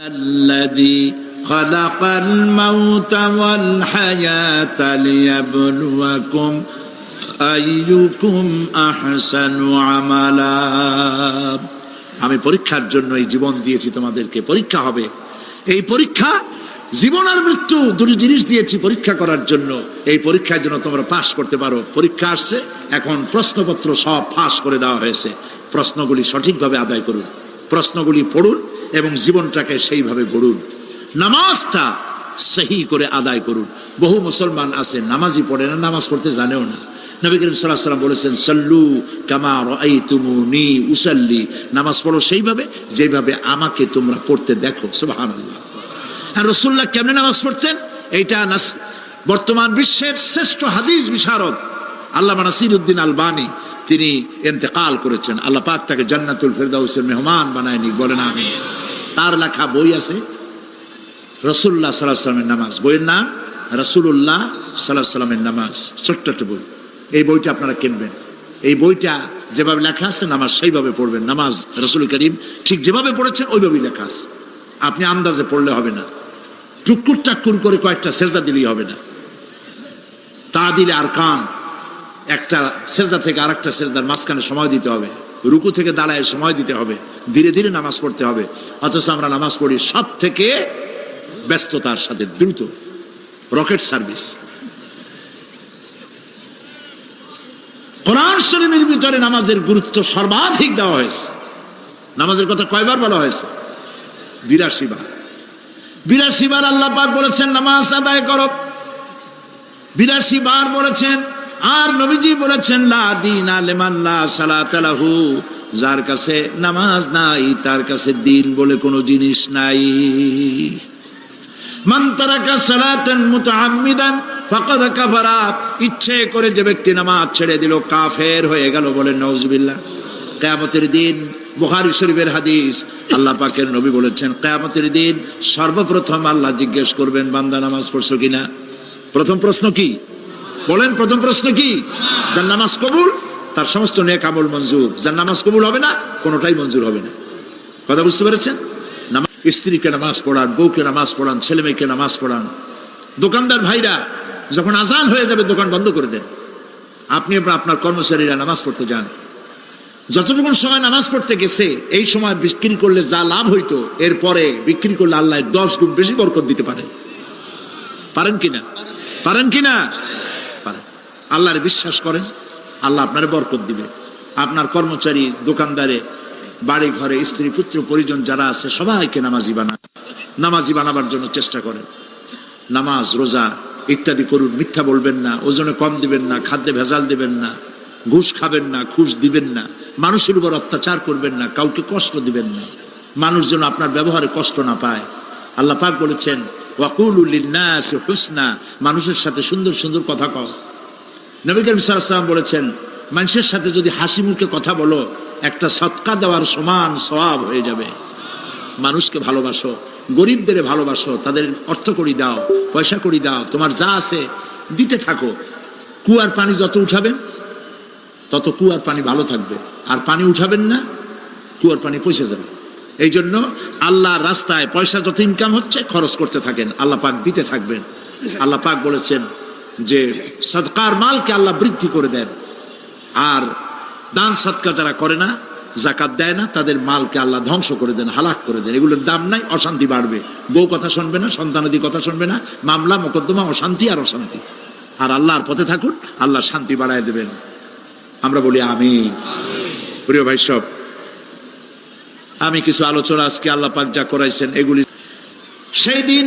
الذي خلق الموت والحياة ليبلوكم أيكم أحسن عملا আমি পরীক্ষার জন্য এই জীবন দিয়েছি তোমাদেরকে পরীক্ষা হবে এই পরীক্ষা জীবন আর মৃত্যু দুটি জিনিস দিয়েছি পরীক্ষা করার জন্য এই পরীক্ষার জন্য তোমরা পাশ করতে পারো পরীক্ষা আসছে এখন প্রশ্নপত্র সব ফাঁস করে দেওয়া হয়েছে প্রশ্নগুলি সঠিকভাবে আদায় করুন প্রশ্নগুলি পড়ুন এবং জীবনটাকে সেইভাবে গড়ুন। নামাজটা সহি করে আদায় করুন। বহু মুসলমান আছে, নামাজই পড়ে না, নামাজ পড়তে জানেও না। নবী করিম সাল্লাহ সাল্লাম বলেছেন, সল্লু কামা রাই তুমুনি উসাল্লি। নামাজ পড়ো সেইভাবে, যেভাবে আমাকে তোমরা পড়তে দেখো, সুবহানাল্লাহ। আর রসুল্লাহ কেমনে নামাজ পড়তেন? এইটা বর্তমান বিশ্বের শ্রেষ্ঠ হাদিস বিশারদ আল্লাহ নাসির উদ্দিন আলবানি তিনি এন্তেকাল করেছেন। আল্লাহ পাক তাকে জান্নাতুল ফেরদাউসের মেহমান বানায়নি বলেন আমি তার লেখা বই আছে রসুল্লাহ সাল্লাহ সাল্লামের নামাজ। বইয়ের নাম রসুল্লাহ সাল্লাহ সাল্লামের নামাজ। ছোট্ট একটা বই। এই বইটা আপনারা কিনবেন। এই বইটা যেভাবে লেখা আছে, নামাজ সেইভাবে পড়বেন। নামাজ রসুল করিম ঠিক যেভাবে পড়েছেন, ওইভাবেই লেখা আছে। আপনি আন্দাজে পড়লে হবে না। টুকুর টাক্কুর করে কয়েকটা সেজদা দিলেই হবে না। তা দিলে আর কান একটা সেজদা থেকে আরেকটা সেজদার মাঝখানে সময় দিতে হবে। রুকু থেকে দাঁড়ায় সময় দিতে হবে। ধীরে ধীরে নামাজ পড়তে হবে। অথচ আমরা নামাজ পড়ি সব থেকে ব্যস্ততার সাথে, দ্রুত। Rocket service. কোরআন শরীফের ভিতরে নামাজের গুরুত্ব সর্বাধিক দেওয়া হয়েছে। নামাজের কথা কয়বার বলা হয়েছে? বিরাশি বার। বিরাশি বার আল্লাহ পাক বলেছেন, নামাজ আদায় করো। বিরাশি বার বলেছেন আর নবীজি বলেছেন, লা দিন আলেমান লা সালাত লাহু। যার কাছে নামাজ নাই, তার কাছে দিন বলে কোনো জিনিস নাই। মান কাফারা। ইচ্ছে করে যে ব্যক্তি নামাজ ছেড়ে দিল, কাফের হয়ে গেল বলে নাউজুবিল্লাহ কিয়ামতের দিন, বুখারী শরীফের হাদিস, আল্লাহ পাকের নবী বলেছেন, কিয়ামতের দিন সর্বপ্রথম আল্লাহ জিজ্ঞেস করবেন, বান্দা নামাজ পড়ছো কিনা? প্রথম প্রশ্ন কি? বলেন প্রথম প্রশ্ন কি? যার নামাজ কবুল, তার সমস্ত নেক আমল মঞ্জুর। যার নামাজ কবুল হবে না, কোনোটাই মঞ্জুর হবে না। কথা বুঝতে পেরেছেন? স্ত্রীকে নামাজ পড়ান, বউকে নামাজ পড়ান ছেলে মেয়েকে নামাজ পড়ান। দোকানদার ভাইরা, যখন আজান হয়ে যাবে, দোকান বন্ধ করে দেন। আপনি আপনার কর্মচারীরা নামাজ পড়তে যান। যতটুকুন সময় নামাজ পড়তে গেছে, এই সময় বিক্রি করলে যা লাভ হইতো, এরপরে বিক্রি করলে আল্লাহ দশ গুণ বেশি বরকত দিতে পারেন। পারেন কিনা? পারেন কিনা? আল্লাহরে বিশ্বাস করেন, আল্লাহ আপনার বরকত দিবে। আপনার কর্মচারী, দোকানদারে বাড়ি ঘরে স্ত্রী, পুত্র, পরিজন যারা আছে, সবাইকে নামাজি বানান। নামাজি বানাবার জন্য চেষ্টা করেন। নামাজ, রোজা ইত্যাদি করুন, মিথ্যা বলবেন না, ওজনে কম দিবেন না, খাদ্যে ভেজাল দিবেন না, ঘুষ খাবেন না, ঘুষ দিবেন না, মানুষের উপর অত্যাচার করবেন না, কাউকে কষ্ট দিবেন না। মানুষ যেন আপনার ব্যবহারে কষ্ট না পায়। আল্লাহ পাক বলেছেন লিন্নাস হুসনা মানুষের সাথে সুন্দর সুন্দর কথা কও। নবী করিম সাল্লাম বলেছেন, মানুষের সাথে যদি হাসি মুখে কথা বলো, একটা সৎকা দেওয়ার সমান সওয়াব হয়ে যাবে। মানুষকে ভালোবাসো গরিবদের ভালোবাসো, তাদের অর্থ করি দাও, পয়সা করি দাও, তোমার যা আছে দিতে থাকো। কুয়ার পানি যত উঠাবেন তত কুয়ার পানি ভালো থাকবে। আর পানি উঠাবেন না, কুয়ার পানি পৌঁছে যাবে। এই জন্য আল্লাহ রাস্তায় পয়সা যত ইনকাম হচ্ছে, খরচ করতে থাকেন। আল্লাহ পাক দিতে থাকবেন। আল্লাহ পাক বলেছেন যে সৎকার মালকে আল্লাহ বৃদ্ধি করে দেন। আর দান সৎকা যারা করে না জাকাত দেয় না, তাদের মালকে আল্লাহ ধ্বংস করে দেন, হালাক করে দেন। এগুলোর দাম নাই, অশান্তি বাড়বে। বউ কথা শুনবে না, সন্তানাদি কথা শুনবে না, মামলা, মোকদ্দমা, অশান্তি আর অশান্তি। আর আল্লাহর পথে থাকুন, আল্লাহ শান্তি বাড়ায় দেবেন। আমরা বলি আমি প্রিয় ভাই সব, আমি কিছু আলোচনা আজকে আল্লাহ পাক যা করাইছেন, এগুলি সেই দিন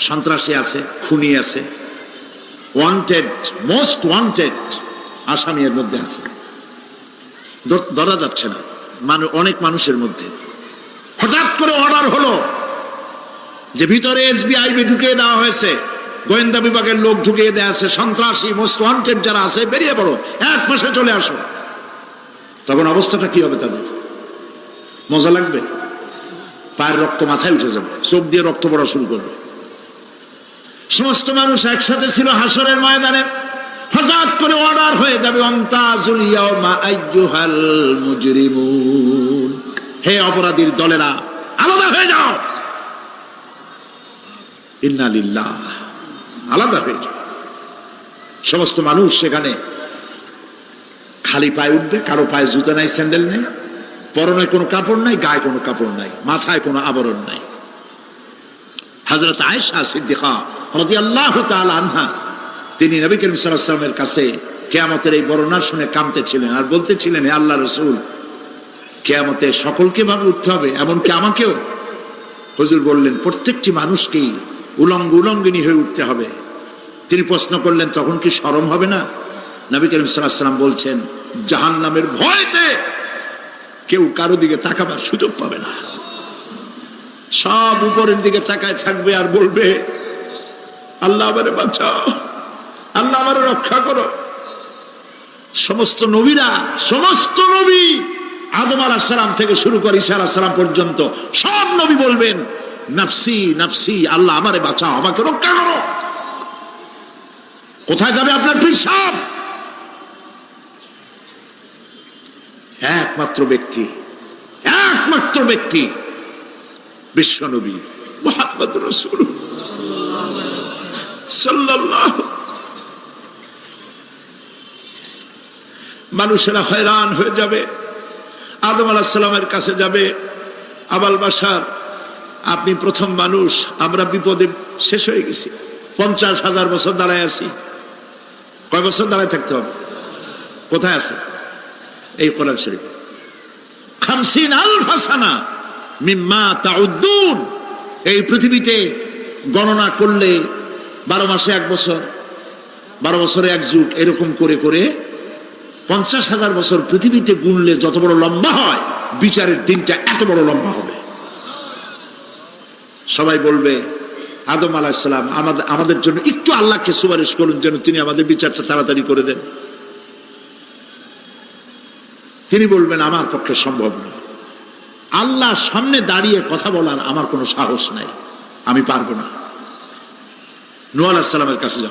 সন্ত্রাসী আছে, খুনি আছে ওয়ান্টেড মোস্ট ওয়ান্টেড আসামি এর মধ্যে আছে। ধর- যাচ্ছে না। মানুষ অনেক মানুষের মধ্যে। হঠাৎ করে অর্ডার হলো যে ভিতরে এসবিআই ঢুকিয়ে দেওয়া হয়েছে। গোয়েন্দা বিভাগের লোক ঢুকিয়ে দেওয়া আছে। সন্ত্রাসী মোস্ট ওয়ান্টেড যারা আছে, বেরিয়ে পড়ো। এক মাসে চলে আসো। তখন অবস্থাটা কি হবে তাদের? মজা লাগবে? পায়ের রক্ত মাথায় উঠে যাবে। চোখ দিয়ে রক্ত পড়া শুরু করবে। সমস্ত মানুষ একসাথে ছিল হাসরের ময়দানে। হঠাৎ করে অর্ডার হয়ে যাবে হে অপরাধীর দলেরা, আলাদা হয়ে যাও। ইন্নালিল্লাহ আলাদা হয়ে যাও। সমস্ত মানুষ সেখানে খালি পায়ে উঠবে, কারও পায়ে জুতা নাই, স্যান্ডেল নেই, পরনে কোনো কাপড় নাই, গায়ে কোনো কাপড় নাই, মাথায় কোনো আবরণ নাই। হজরত আয়েশা সিদ্দিকা রদি আল্লাহ আনহা, তিনি নবী করিম সাল্লামের কাছে কেয়ামতের এই বর্ণনা শুনে কামতেছিলেন আর বলতেছিলেন, হে আল্লাহ রসুল, কেয়ামতে সকলকে ভাবে উঠতে হবে, এমনকি আমাকেও। হুজুর বললেন, প্রত্যেকটি মানুষকেই উলঙ্গ উলঙ্গিনী হয়ে উঠতে হবে। তিনি প্রশ্ন করলেন, তখন কি সরম হবে না? নবী করিম সাল্লাম বলছেন জাহান নামের ভয়তে কেউ কারও দিকে তাকাবার সুযোগ পাবে না। সব উপরের দিকে তাকায় থাকবে আর বলবে আল্লাহ আমারে বাঁচাও। আল্লাহ আমারে রক্ষা করো। সমস্ত নবীরা, সমস্ত নবী আদম আলাহ সালাম থেকে শুরু করে ঈসা আলাহ সালাম পর্যন্ত সব নবী বলবেন, নাফসি নাফসি, আল্লাহ আমারে বাঁচাও, আমাকে রক্ষা করো। কোথায় যাবে আপনার পিসাব একমাত্র ব্যক্তি একমাত্র ব্যক্তি বিশ্বনবী মোহাম্মদ রসুল মানুষেরা হয়রান হয়ে যাবে, আদম আলাহিসাল্লামের কাছে যাবে, আবাল বাসার আপনি প্রথম মানুষ, আমরা বিপদে শেষ হয়ে গেছি, পঞ্চাশ হাজার বছর দাঁড়ায় আছি। কয় বছর দাঁড়ায় থাকতে হবে? কোথায় আছে? এই কোরআন শরীফ। খামসিন আল ফাসানা মিম্মা তাউদ্দুন। এই পৃথিবীতে গণনা করলে বারো মাসে এক বছর, বারো বছরে এক যুগ, এরকম করে করে পঞ্চাশ হাজার বছর পৃথিবীতে গুনলে যত বড় লম্বা হয়, বিচারের দিনটা এত বড় লম্বা হবে। সবাই বলবে, আদম আলাহিসাল্লাম আমাদের আমাদের জন্য একটু আল্লাহকে সুপারিশ করুন যেন তিনি আমাদের বিচারটা তাড়াতাড়ি করে দেন। তিনি বলবেন, আমার পক্ষে সম্ভব নয়। আল্লাহ সামনে দাঁড়িয়ে কথা বলার আমার কোনো সাহস নাই। আমি পারব না। নু আলাহিসাল্লামের কাছে যাও।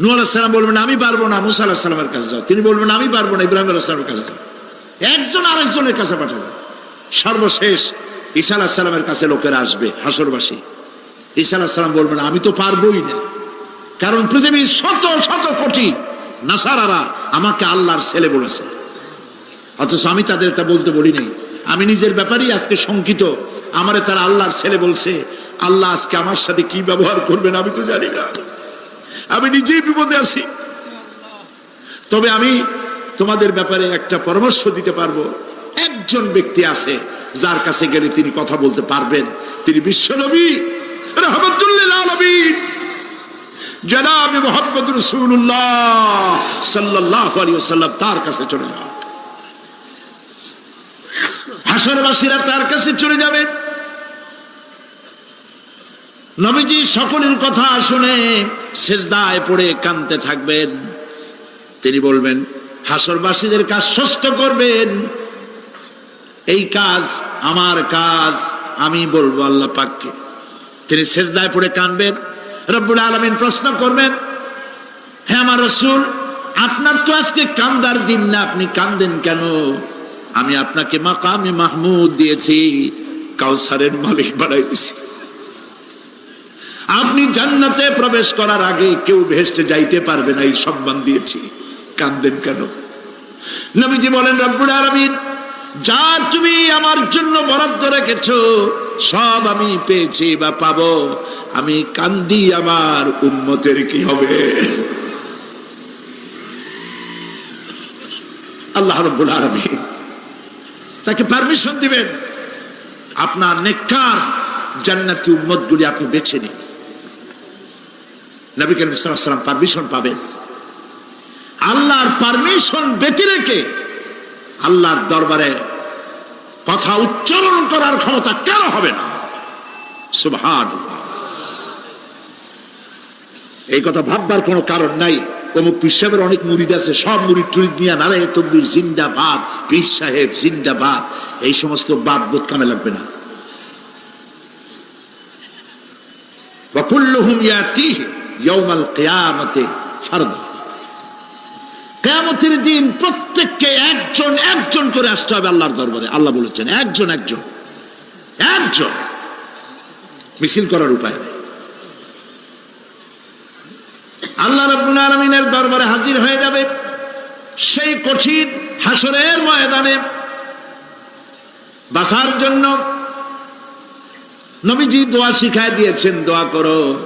নু আলাহিসাল্লাম বলবেন, আমি পারব না, মুসা আলাহিসাল্লামের কাছে যাও। তিনি বলবেন, আমি পারব না, ইব্রাহিম আলাহিসাল্লামের কাছে যাও। একজন আরেকজনের কাছে পাঠাবে। সর্বশেষ ঈসা আলাহিসাল্লামের কাছে লোকেরা আসবে, হাসরবাসী। ঈসা আলাহিসাল্লাম বলবেন, আমি তো পারবোই না। কারণ পৃথিবীর শত শত কোটি নাসারারা আমাকে আল্লাহর ছেলে বলেছে। অথচ আমি তাদের তা বলতে বলি নাই। আমি নিজের ব্যাপারেই আজকে শঙ্কিত। আমারে তারা আল্লাহর ছেলে বলছে। আল্লাহ আজকে আমার সাথে কি ব্যবহার করবেন আমি তো জানি না। আমি নিজেই বিপদে আছি। তবে আমি তোমাদের ব্যাপারে একটা পরামর্শ দিতে পারব। একজন ব্যক্তি আছে, যার কাছে গেলে তিনি কথা বলতে পারবেন। তিনি বিশ্বনবী আলী সাল্লাম তার কাছে চলে যাও হাসরবাসীরা তার কাছে চলে যাবে নবীজি সকলের কথা শুনে শেষদায় পড়ে কানতে থাকবেন। তিনি বলবেন, হাসরবাসীদের কাজ সস্ত করবেন। এই কাজ আমার কাজ, আমি বলব আল্লাহ পাককে। তিনি শেষদায় পড়ে কানবেন রব্বুল আলমিন প্রশ্ন করবেন হ্যাঁ আমার রসুল, আপনার তো আজকে কান্দার দিন না, আপনি কান্দেন কেন? আমি আপনাকে মাকামে মাহমুদ দিয়েছি, কাউসারের মালিক বাড়াই দিছি আপনি জান্নাতে প্রবেশ করার আগে কেউ ভেস্টে যাইতে পারবে না, এই সম্মান দিয়েছি। কান্দেন কেন? নবীজি বলেন, রব্বুল আলামিন যা তুমি আমার জন্য বরাদ্দ রেখেছ, সব আমি পেয়েছি বা পাবো। আমি কান্দি আমার উন্মতের কি হবে? আল্লাহ রব্বুল আলামিন তাকে পারমিশন দিবেন, আপনার নেককার জান্নাতি উম্মতগুলি আপনি বেছে নিন। নবী করিম সাল্লাম পারমিশন পাবেন আল্লাহর পারমিশন ব্যতি রেখে আল্লাহর দরবারে কথা উচ্চারণ করার ক্ষমতা কেন হবে না সুবহান এই কথা ভাববার কোনো কারণ নাই অমুক পীর সাহেবের অনেক মুরিদ আছে সব মুরিদ টুরিদ নিয়ে নারায় তকবির জিন্দাবাদ পীর সাহেব জিন্দাবাদ এই সমস্ত বাদ বোধ কামে লাগবে না وكلهم ياتيه ইয়মাল কেয়ামতে সারদা কেয়ামতের দিন প্রত্যেককে একজন একজন করে আসতে হবে আল্লাহর দরবারে। আল্লাহ বলেছেন, একজন একজন একজন। মিছিল করার উপায় নেই। আল্লাহ রব্বুল আলমিনের দরবারে হাজির হয়ে যাবে। সেই কঠিন হাসরের ময়দানে বাসার জন্য নবীজি দোয়া শিখায় দিয়েছেন, দোয়া করো।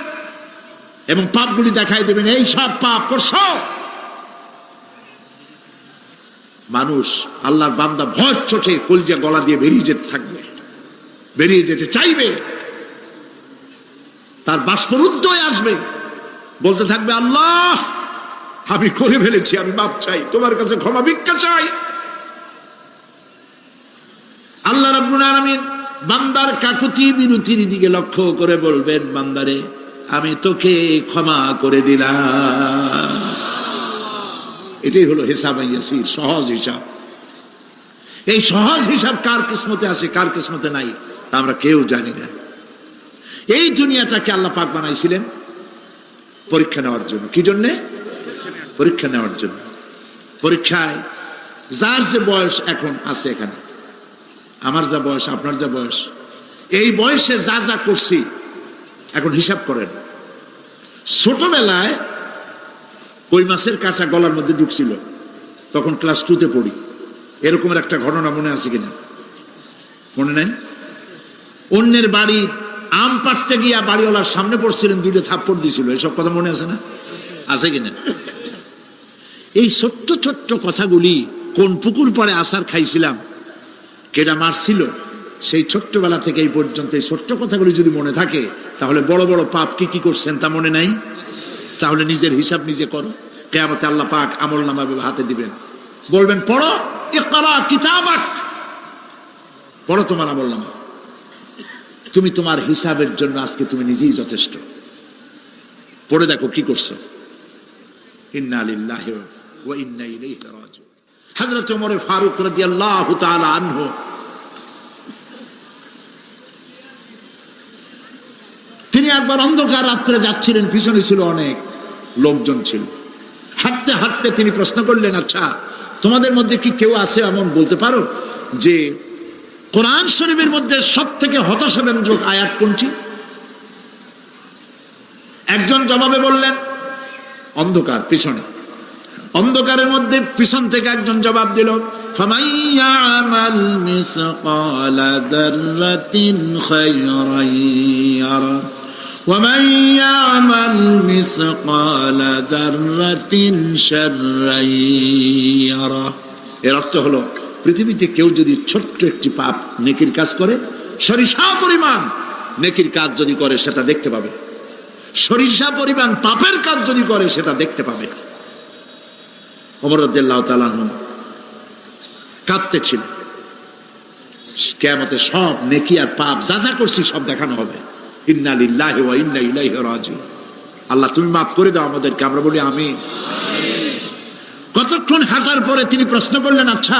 এবং পাপগুলি দেখাই দেবেন, এই সব পাপ করছ? মানুষ আল্লাহর বান্দা ভয় চোটে কলজা গলা দিয়ে বেরিয়ে যেতে থাকবে, বেরিয়ে যেতে চাইবে। তার বাষ্পরুদ্ধ হয়ে আসবে। বলতে থাকবে, আল্লাহ, আমি করে ফেলেছি, আমি বাপ চাই, তোমার কাছে ক্ষমা ভিক্ষা চাই। আল্লাহ রাব্বুল আলামিন বান্দার কাকুতি বিরতির দিকে লক্ষ্য করে বলবেন, বান্দারে আমি তোকে ক্ষমা করে দিলাম। এটাই হলো হিসাব সহজ হিসাব। এই সহজ হিসাব কার কিসমতে আছে, কার কিসমতে নাই, তা আমরা কেউ জানি না। এই দুনিয়াটাকে আল্লাহ পাক বানাইছিলেন পরীক্ষা নেওয়ার জন্য। কি জন্যে? পরীক্ষা নেওয়ার জন্য। পরীক্ষায় যার যে বয়স এখন আছে এখানে, আমার যা বয়স, আপনার যা বয়স, এই বয়সে যা যা করছি এখন হিসাব করেন। ছোটবেলায় কই মাছের কাঁচা গলার মধ্যে ঢুকছিল, তখন ক্লাস টুতে পড়ি। এরকমের একটা ঘটনা মনে আছে কিনা? মনে নেই? অন্যের বাড়ির আম পাড়তে গিয়া বাড়িওয়ালার সামনে পড়ছিলেন, দুইটা থাপ্পড় দিছিল। এসব কথা মনে আছে না? আছে কিনা? এই ছোট্ট ছোট্ট কথাগুলি কোন পুকুর পাড়ে আসার খাইছিলাম, কেডা মারছিল? সেই ছোট্টবেলা থেকে এই পর্যন্ত এই ছোট্ট কথাগুলি যদি মনে থাকে, তাহলে বড় বড় পাপ কি কি করছেন তা মনে নাই? তাহলে নিজের হিসাব নিজে করো। কেয়ামতে আল্লাহ পাক আমল নামা হাতে দিবেন। বলবেন, পড়ো, ইকরা কিতাবাক। পড়ো তোমার আমল নামা। তুমি তোমার হিসাবের জন্য আজকে তুমি নিজেই যথেষ্ট। পড়ে দেখো কি করছ। ইন্না লিল্লাহি ওয়া ইন্না ইলাইহি হযরত ওমর ফারুক রাদিয়াল্লাহু তাআলা আনহু একবার অন্ধকার রাত্রে যাচ্ছিলেন, পিছনে ছিল অনেক লোকজন ছিল। হাঁটতে হাঁটতে তিনি প্রশ্ন করলেন আচ্ছা তোমাদের মধ্যে কি কেউ আছে এমন বলতে পারো যে কোরআন শরীফের মধ্যে সব থেকে হতাশা ব্যঞ্জক আয়াত কোনটি? একজন জবাবে বললেন, অন্ধকার, পিছনে। অন্ধকারের মধ্যে পিছন থেকে একজন জবাব দিল ফমাইয়া يَعْمَلْ مِثْقَالَ ذَرَّةٍ خَيْرًا يَرَهُ وَمَن يَعْمَلْ مِثْقَالَ ذَرَّةٍ شَرًّا يَرَهُ এর অর্থ হলো পৃথিবীতে কেউ যদি ছোট্ট একটি পাপ নেকির কাজ করে সরিষা পরিমাণ নেকির কাজ যদি করে সেটা দেখতে পাবে সরিষা পরিমাণ পাপের কাজ যদি করে সেটা দেখতে পাবে অমরদ্দাহ তালান কাঁদতে ছিল কেমতে সব নেকি আর পাপ যা যা করছি সব দেখানো হবে আল্লাহ, তুমি মাফ করে দাও আমাদেরকে, আমরা বলি আমি কতক্ষণ হাঁটার পরে তিনি প্রশ্ন করলেন আচ্ছা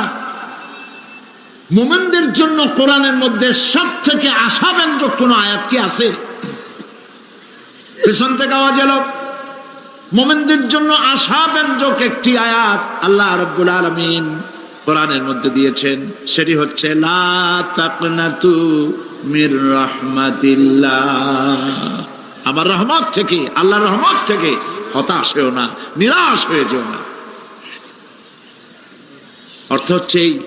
মোমেনদের জন্য কোরআনের মধ্যে সব থেকে আশাব্যঞ্জক কোন আয়াত কি আছে? পেছন থেকে আওয়াজ এলো, মোমেনদের জন্য আশাব্যঞ্জক একটি আয়াত আল্লাহ রব্বুল আলমিন কোরআনের মধ্যে দিয়েছেন। সেটি হচ্ছে, লা তাকনাতু মির রহমাতিল্লাহ। আমার রহমত থেকে, আল্লাহর রহমত থেকে হতাশ হয়েও না, নিরাশ হয়ে যেও না। অর্থ হচ্ছে এই,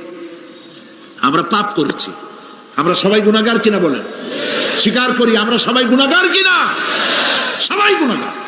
আমরা পাপ করেছি। আমরা সবাই গুণাগার কিনা বলেন? স্বীকার করি, আমরা সবাই গুণাগার কিনা? সবাই গুণাগার